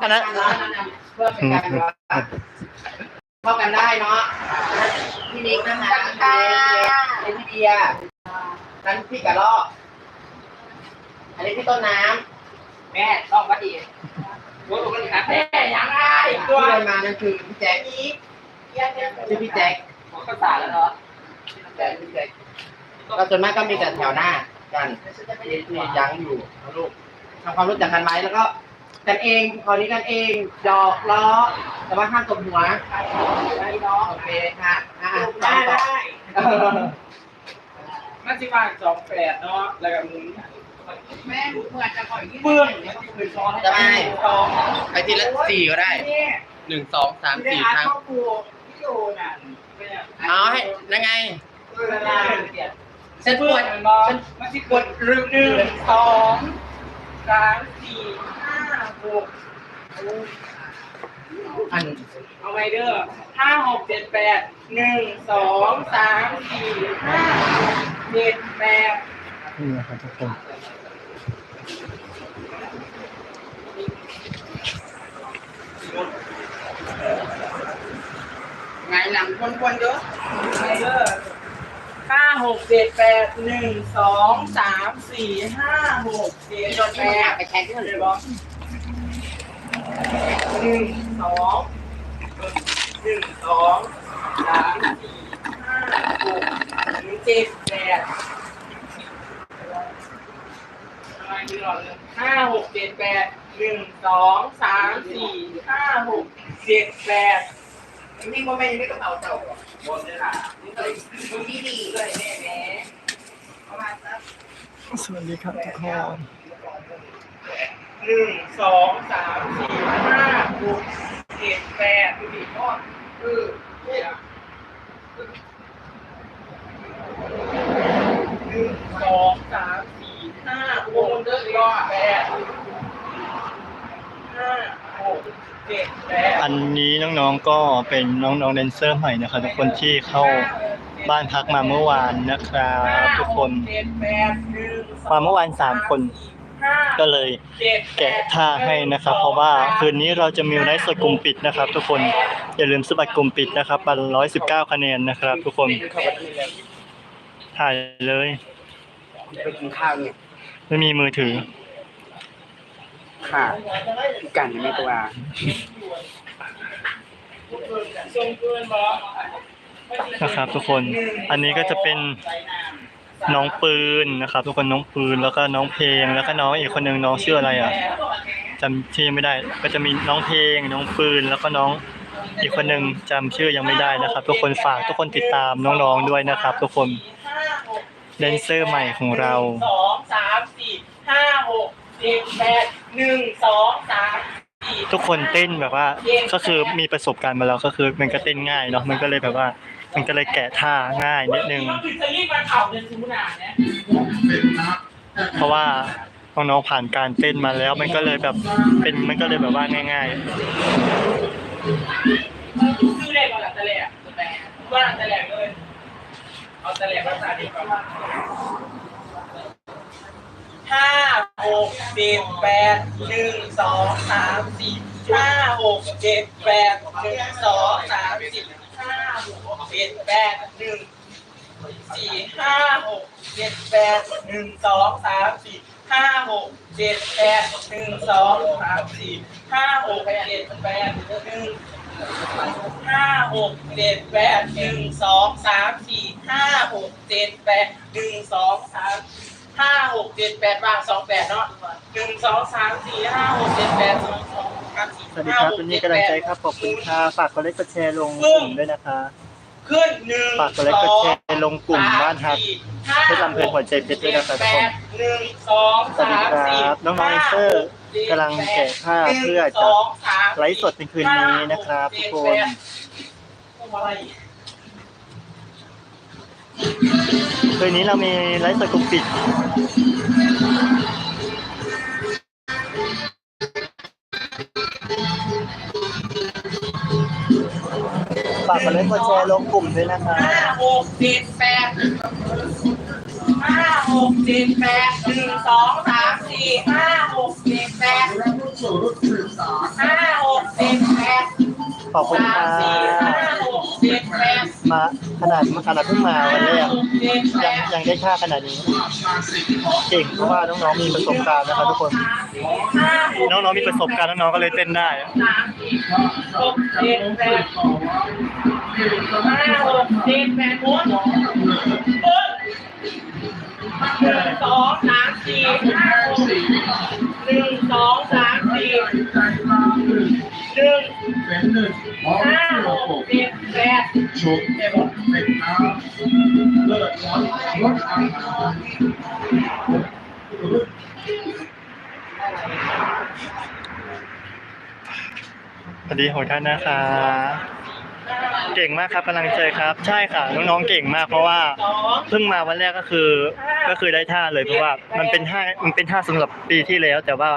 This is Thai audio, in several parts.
อันนั้นเพื่อเป็นการแบบว่าเข้ากันได้เนาะพี่นิกนะคะเป็นพี่เดียนั้นพี่กระลอกอันนี้พี่ต้นน้ำแม่ลองมาดีโอ้ยปกติครับแม่ยังไงตัวเดินมานั่นคือพี่แจ็คชื่อพี่แจ็คของภาษาแล้วเนาะพี่แจ็คพี่แจ็คก็ส่วนมากก็มีแต่แถวหน้ากันที่ที่ยั้งอยู่ลูกทำความรู้จักกันไว้แล้วก็ กันเองคราวนี้กันเองหยอกล้อ แต่ว่าห้ามตบหัวได้เนาะโอเคค่ะอะได้ต่อได้ต่อมันสิว่าสองแปดเนาะแล้วก็มึงแม่เหมือนจะปล่อยเบื่อเนี่ยก็คือช้อนจะไม่สองไปทีละสี่ก็ได้นี่หนึ่งสองสามสี่ครั้งครอบครัวที่อยู่น่ะเป็นเอาให้นั่นไงเวลาเปลี่ยนฉันปวดมันบอลมันสิกดรึหนึ่งสองสามสี่ ห้าหกอันเอาไว้เด้อห้าหกเจ็ดแปดหนึ่งสองสามสี่ห้าเจ็ดแปดนี่นะครับทุกคนไงหลังคนๆเยอะไว้เด้อห้าหกเจ็ดแปดหนึ่งสองสามสี่ห้าหกเจ็ดโดนแปแม่ดไปแข่งที่อื่นเลเลยยบบออก หนึ่งสองหนึ่งสองสามสี่ห้าหกเจ็ดแปดห้าหกเจ็ดแปดหนึ่งสองสามสี่ห้าหกเจ็ดแปดนี่โมเมนต์ไม่กระเป๋าเจ้าบนเลยล่ะดูดีดีเลยแม่แม่ประมาณสักสวัสดีครับทุกคน หนึ่งสองสามสี่ห้าหกเจ็ดแปดดูดิพ่อเออเนี่ยหนึ่งสองสามสี่ห้าหกเจ็ดแปดห้าหกเจ็ดแปดอันนี้น้องๆก็เป็นน้องๆแดนเซอร์ใหม่นะครับทุกคนที่เข้าบ้านพักมาเมื่อวานนะครับ ทุกคนเจ็ดแปดหนึ่งสองมาเมื่อวานสามคนห้า ก็เลยเจ็ดแกะท่าให้นะครับ เพราะว่าคืนนี้เราจะมีไลฟ์สดกลุ่มปิดนะครับ ทุกคนอย่าลืมสมัครกลุ่มปิดนะครับบัตรร้อยสิบเก้าคะแนนนะครับ ทุกคนถ่ายเลยไปกินข้าวเนี่ยไม่มีมือถือ ค่ะกันไม่ตัวทรงเกินบอนะครับทุกคน อันนี้ก็จะเป็น น้องปืนนะครับทุกคนน้องปืนแล้วก็น้องเพลง แล้วก็น้องอีกคนหนึ่งน้องชื่ออะไรอะจำชื่อไม่ได้ ก็จะมีน้องเพลง น้องปืนแล้วก็น้องอีกคนหนึ่งจำชื่อยังไม่ได้นะครับ ทุกคนฝากทุกคนติดตามน้องๆด้วยนะครับ ทุกคนแดนเซอร์ใหม่ของเราสองสามสี่ห้าหกเจ็ดแปดหนึ่งสองสามสี่ทุกคนเต้นแบบว่าก็คือมีประสบการณ์มาแล้วก็คือมันก็เต้นง่ายเนาะมันก็เลยแบบว่า มันก็เลยแกะท่าง่ายนิดนึง เพราะว่าน้องๆผ่านการเต้นมาแล้ว มันก็เลยแบบเป็นมันก็เลยแบบว่าง่ายซื้อเลขก่อนหลังตะแหลกว่าหลังตะแหลกเลยเอาตะแหลกภาษาดีกว่าห้าหกเจ็ดแปดหนึ่งสองสามสี่ห้าหกเจ็ดแปดหนึ่งสองสามสี่ เจ็ดแปดหนึ่งสี่ห้าหกเจ็ดแปดหนึ่งสองสามสี่ห้าหกเจ็ดแปดหนึ่งสองสามสี่ห้าหกเจ็ดแปดหนึ่งห้าหกเจ็ดแปดหนึ่งสองสามสี่ห้าหกเจ็ดแปดหนึ่งสองสามห้าหกเจ็ดแปดวางสองแปดเนาะหนึ่งสองสามสี่ห้าหกเจ็ดแปดสองสองสามสี่สวัสดีครับวันนี้กำลังใจครับขอบคุณค่ะฝากกดไลค์กดแชร์ลงกลุ่มด้วยนะคะ ขึ้นหนึ่งฝากกดไลค์กดแชร์ลงกลุ่มบ้านฮักห้าเพชรลำเพลินหัวใจเพชรด้วยนะครับทุกคนหนึ่งสองสวัสดีสามคสี่รับน้องๆแดนเซอร์กำลังแกะผ้าเพื่อจะไลฟ์สดในคืนนี้นะครับทุกคนคืนนี้เรามีไลฟ์สดกลุ่มปิด กกดไลค์กดแชร์ลงกลุ่มด้วยนะครับห้าหกเจ็ดแปดห้าหกเจ็ดแปดหนึ่งสองสามสี่ห้าหกเจ็ดแปดห้าหกเจ็ดแปดขอบคุณสาค่ะมสี่ห้าหกเจ็ดแปด มาขนาดขนาดเพิ่งมาวันแรกยังยังได้ค่าขนาดนี้เก่งเพราะว่าน้องๆมีประสบการณ์นะครับทุกคน น้องๆมีประสบการณ์น้องๆก็เลยเต้นได้หกเจ็ดแปดห้าหกหมดเออหนึ่งสองสามสี่ห้าหกหนึ่งสองสามสี่หนึ่ง สวัสดีโหท่านนะคะ เก่งมากครับกำลังใจครับ ใช่ค่ะน้องๆเก่งมาก เพราะว่าสองเพิ่งมาวันแรกก็คือ ก็คือได้ท่าเลยเพราะว่ามันเป็นท่ามันเป็นท่าสำหรับปีที่แล้ว แต่ว่า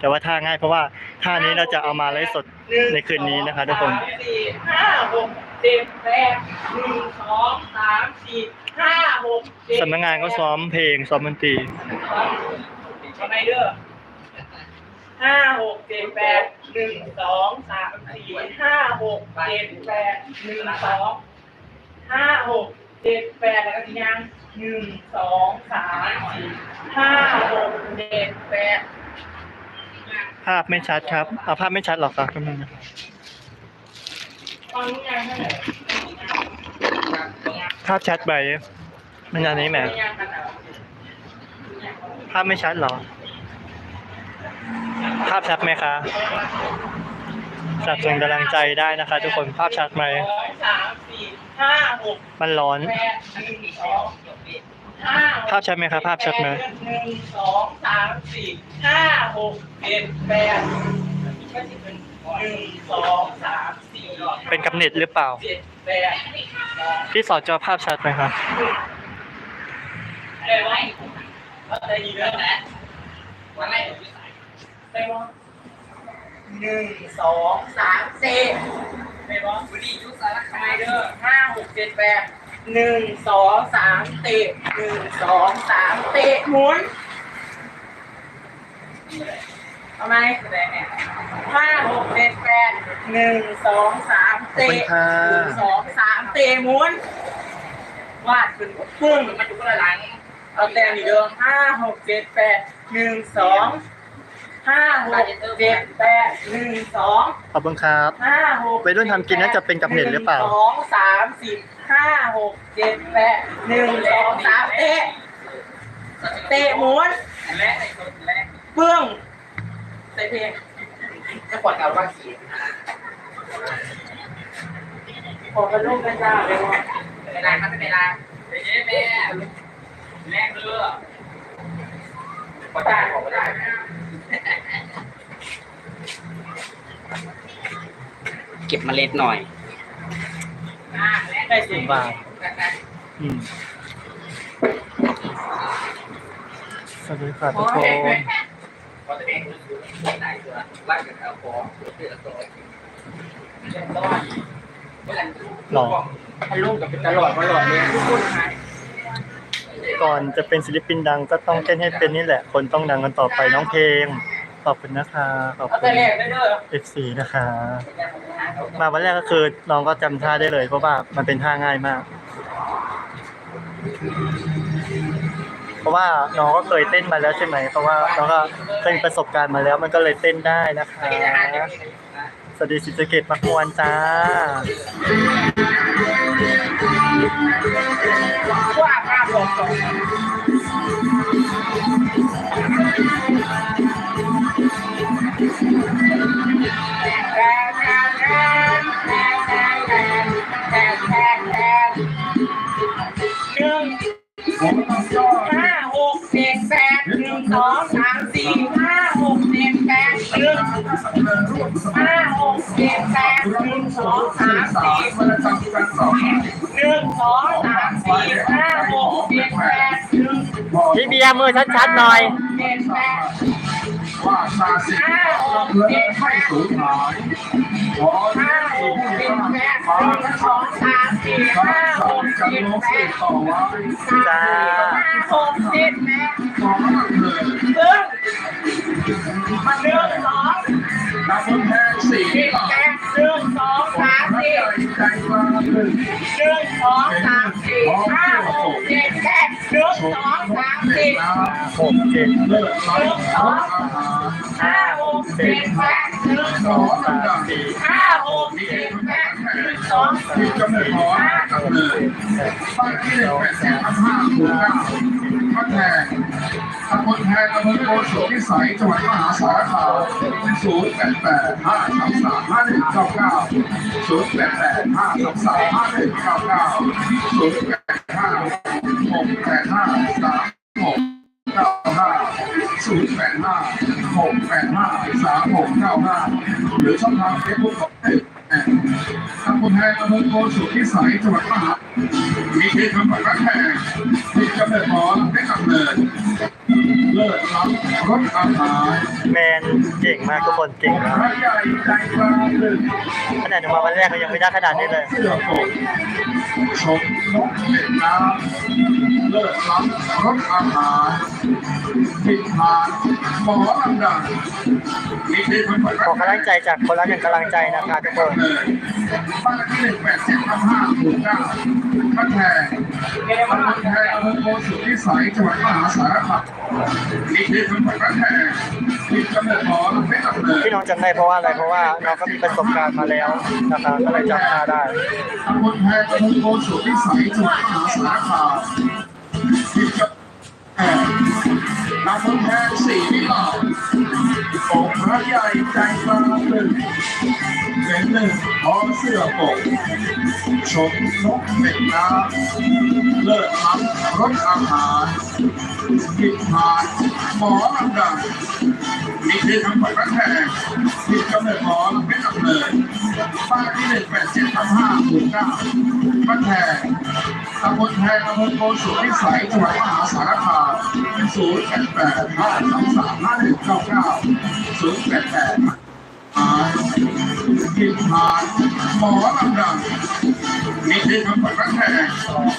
แต่ว่าท่าง่ายเพราะว่าท่านี้เราจะเอามาไลฟ์สดในคืนนี้นะคะทุกคนสามสี่ห้าหกเจ็ดแปดหนึ่งสองสามสี่ห้าหกเจ็ดสำนักงานก็ซ้อมเพลงซ้อมดนตรี ทำไมเด้อ ห้าหกเจ็ดแปดหนึ่งสองสามสี่ห้าหกเจ็ดแปดหนึ่งสองห้าหกเจ็ดแปดแล้วก็ทียังหนึ่งสองสามสี่ห้าหกเจ็ดแปดภาพไม่ชัดครับเอาภาพไม่ชัดหรอกครับแป๊บนึงนะตอนนี้ยังไม่ไหนภาพชัดไปมันอันนี้แหมยังกันเหรอภาพไม่ชัดเหรอ ภาพชัดไหมคะสับสนุนกำลังใจได้นะคะ ทุกคนภาพชัดไหมมันร้อน ภาพชัดไหมครับภาพชัดไหมหนึ่งสองสามสี่ห้าหกเจ็ดแปดหนึ่งสองสามสี่เป็นกำเนิดหรือเปล่าที่สอจอภาพชัดไหมครับเอ้ยไว้เอาใจดีด้วยนะวันแรกผม ได้ปะหนึ่งสองสามสี่ได้ปะวันนี้ยุสารคามเด้อห้าหกเจ็ดแปดหนึ่งสองสามเตะหนึ่งสองสามเตะหมุนทำไมห้าหกเจ็ดแปดหนึ่งสองสามเตะขอบคุณค่ะหนึ่งสองสามเตะหมุนวาดเป็นปึ้งมาจุกระหลังเอาแต่นี่เดิมห้าหกเจ็ดแปดหนึ่งสอง ห้าหกเจ็ดแปดหนึ่งสองขอบคุณครับ ห้าหกวัยรุ่นทำกินน่าจะเป็นกับเน็ตหรือเปล่านึ่งสองสามสี่ห้าหกเจ็ดแปดหนึ่งสองสามเตะเตะหมุนปึ้งใส่เพลงจะปวดเอาว่าสีขอกันลูกกันจ้าเลยว่าเวลาครับเวลาเดี๋ยวแม่แรงเรือปวดได้ปวดได้ เก็บเมล็ดหน่อย ได้สิบาทอืมสวัสดีค่ะทุกคนพอจะเป็นไหนตัวร่างกับเอาคอเสือตัวต้อนเมื่อไหร่หล่อถ้าลูกกับเป็นตลอดตลอดเลยทุกคนหาย ก่อนจะเป็นศิลปินดังก็ต้องเต้นให้เป็นนี่แหละ คนต้องดังกันต่อไปน้องเพลง ขอบคุณนะคะ ขอบคุณแรกได้เด้อ F4 นะคะ มาวันแรกก็คือน้องก็จำท่าได้เลยเพราะว่ามันเป็นท่าง่ายมาก เพราะว่าน้องก็เคยเต้นมาแล้วใช่ไหม เพราะว่าน้องก็เคยมีประสบการณ์มาแล้ว มันก็เลยเต้นได้นะคะ สวัสดีสิสเกตมักวนจ้าากลงก่อนหนึ่ห้าหกเจ็ดแปดสองสามสี่ห้า ห้าหกเจ็ดแปดหนึ่งสองสามสี่หนึ่งสองสามสี่ห้าหกเจ็ดแปดหนึ่งพี่เบียร์มือชัดๆหน่อย เจ็ดแปดว่าซาสิห้าหกเจ็ดแปให้ดสูงหน่อยขอให้ห้าหสูกเจ็ดแปดหนึ่งสองสามสี่ห้าหกเจ็ดแปดต่อไว้จ้าห้าหกเจ็ดแปด ต่อมาเลย หนึ่งสอง ดสูญหายขอห้าหกเจ็ดแปดหนึ่งสองสามสี่ห้าหกจะเจ็ดล้มแปเสียดต่อไว้จ้าห้าหกเจ็ดแปดขอเถิดซึ่งมันหนึ่งสองนับคนแทนสี่สิบต่อแปดหนึ่งสองสามสี่ใหญ่ใจกลางหนึ่งหนึ่งสองสามสี่ห้าหกเจ็ดแปดหนึ่งสองสามสี่หกเจ็ดเลิศร้อยรถอาหารห้าหกเจ็ดแปดหนึ่งสองลำดับห้าหกเจ็ดแปดหนึ่งสองที่กเนิดหอนกำเนิดบ้านที่หนึ่งแปดสิบห้าหมู่เก้า พระแทนตำบลแทนอำเภอโกสุมพิสัยจังหวัดมหาสารคามศูนย์แปดแปดห้าสามสามห้าหนึ่งเก้าเก้าศูนย์แปดแปดห้าสามสามห้าหนึ่งเก้าเก้าศูนย์แปดห้าหกแปดห้าสามหกเก้าห้าศูนย์แปดห้าหกแปดห้าสามหกเก้าห้าหรือช่องทางเฟซบุ๊กของ เด็กทางคนแทนอำเภอโกสุมพิสัยจังหวัดมหาดมีเขตคำขวัญรักแทนที่กำเนิดหมอได้กำเนิดเลิศล้ำรถอาหารแมนเก่งมากทุกคนเก่งมากใหญ่ใจกลางหนึ่งขนาดหนูมาวันแรกเขายังไม่ได้ขนาดนี้เลยเสือโปกชมนกเล็ดน้ำเลิศล้ำรถอาหารผิดทางหมอลำดังมีเขตคำวัญรัขอกกำลังใจจากคนละหนึ่งกำลังใจนะคะทุกคนเลยบ้านที่หนึ่งแปดสิบทับห้าหมู่เก้าบ้านแพงเรียกว่าบ้านแพงอำเภอโพสุทธิสัยจังหวัดมหาสารคามมีเขตคำขวัญบ้านแพงมีกำเนิดหมอลำเป็นกำเนิดที่น้องจำได้เพราะว่าอะไรเพราะว่าน้องก็มีประสบการณ์มาแล้วนะคะก็เลยจำหน้าได้ตำบลแพงอำเภอโพสุทธิสัยจังหวัดมหาสารคาม แพงตำบลแพงสี่นี่หล่อองพระใหญ่ใจกลางหนึ่งเป็นหนึ่งพร้อมเสื้อปกชมนกเป็ดน้ำเลิศล้ำรสอาหารผิดผ่านหมอลำดังมีคือทำฝันรักแทงผิดกำเนิดหมอลำเป็นกำเนิดบ้านที่หนึ่งแปดเจ็ดทับห้าหมู่เก้าบ้านแทงตำบลแทงอำเภอโกสุมพิสัยจังหวัดมหาสารคามศูนย์แปดแปดห้าสามสามห้าหนึ่งเก้าเก้าศูนย์แปดแปด ห้าผิดผ่านหมอลำดังมีคือคำขวัญรักแท้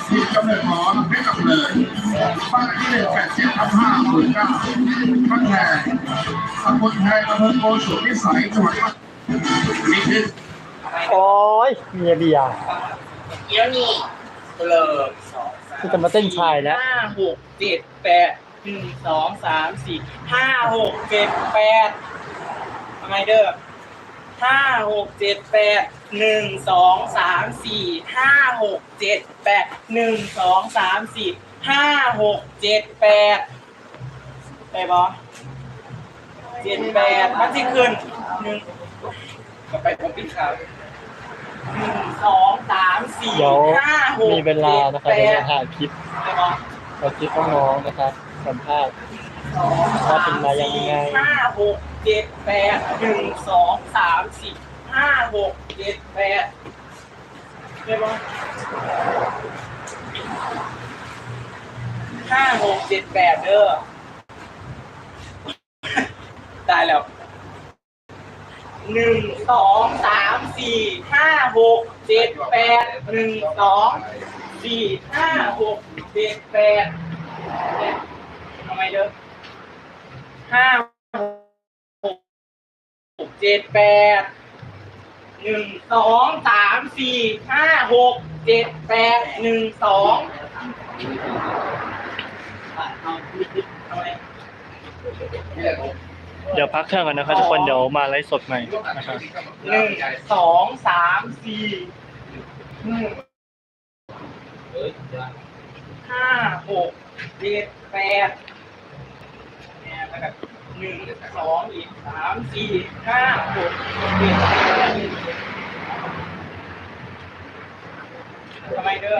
ที่กำเนิดหมอลำเพชรกำเนิดบ้านที่หนึ่งแปดเจ็ดทับห้าหมื่นเก้าบ้านแทนตำบลแทนอำเภอโกสุมพิสัยจังหวัดพัทมีคือโอ้ยเมียเบียร์เดี๋ยวนี้เลิกสองสามที่จะมาเต้นชายแล้วห้าหกเจ็ดแปดหนึ่งสองสามสี่ห้าหกเจ็ดแปดทำไมเด้อ ห้าหกเจ็ดแปดหนึ่งสองสามสี่ห้าหกเจ็ดแปดหนึ่งสองสามสี่ห้าหกเจ็ดแปดไปบอเจ็ดแปดมันที่ขึ้นหนึ่งก็ไปผมปิดข่าวหนึ่งสองสามสี่เดี๋ยวห้าหกมีเวลานะคะจ็เดี๋ยวแปจะถ่ายคลิปไปบอ เราคลิปน้องๆนะครับสัมภาษณ์ สองว่ามายังไงห้าหกเจ็ดแปดหนึ่งสองสามสี่ห้าหกเจ็ดแปดเรียบร้อยห้าหกเจ็ดแปดเด้อได้แล้วหนึ่งสองสามสี่ห้าหกเจ็ดแปดหนึ่งสองสี่ห้าหกเจ็ดแปดทำไมเด้อ ห้าหกเจ็ดแปดหนึ่งสองสามสี่ห้าหกเจ็ดแปดหนึ่งสองเดี๋ยวพักเครื่องกันนะครับทุกคนเดี๋ยวมาไลฟ์สดใหม่นะครับหนึ่งสองสามสี่หนึ่งห้าหกเจ็ดแปด แล้วก็หนึ่งสองอีกสามสี่ห้าหกเจ็ดแปดทำไมเด้อ